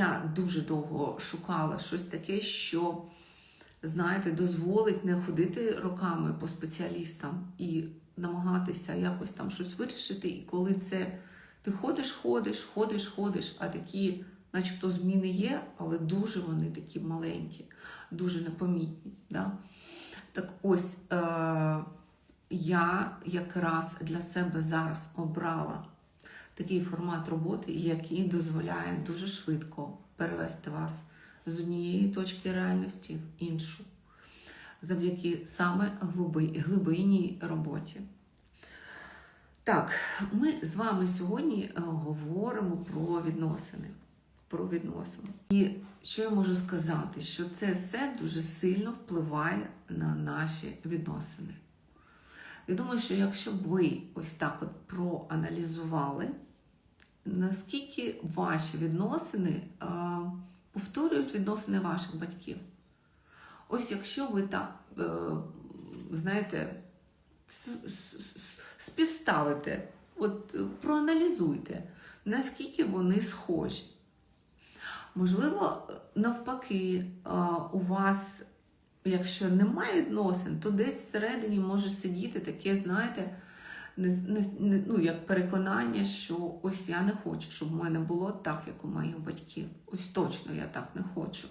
я дуже довго шукала щось таке, що, знаєте, дозволить не ходити роками по спеціалістам і намагатися якось там щось вирішити. І коли це ти ходиш, ходиш, ходиш, ходиш, а такі, начебто, зміни є, але дуже вони такі маленькі, дуже непомітні. Да? Так ось е- я якраз для себе зараз обрала такий формат роботи, який дозволяє дуже швидко перевести вас з однієї точки реальності в іншу, завдяки саме глибинній роботі. Так, ми з вами сьогодні е, говоримо про відносини. Про відносини. І що я можу сказати? Що це все дуже сильно впливає на наші відносини. Я думаю, що якщо б ви ось так от проаналізували, наскільки ваші відносини повторюють відносини ваших батьків. Ось якщо ви так, е, знаєте, співставите, от проаналізуйте, наскільки вони схожі. Можливо, навпаки, у вас, якщо немає відносин, то десь всередині може сидіти таке, знаєте, не, не, ну, як переконання, що ось я не хочу, щоб в мене було так, як у моїх батьків. Ось точно я так не хочу.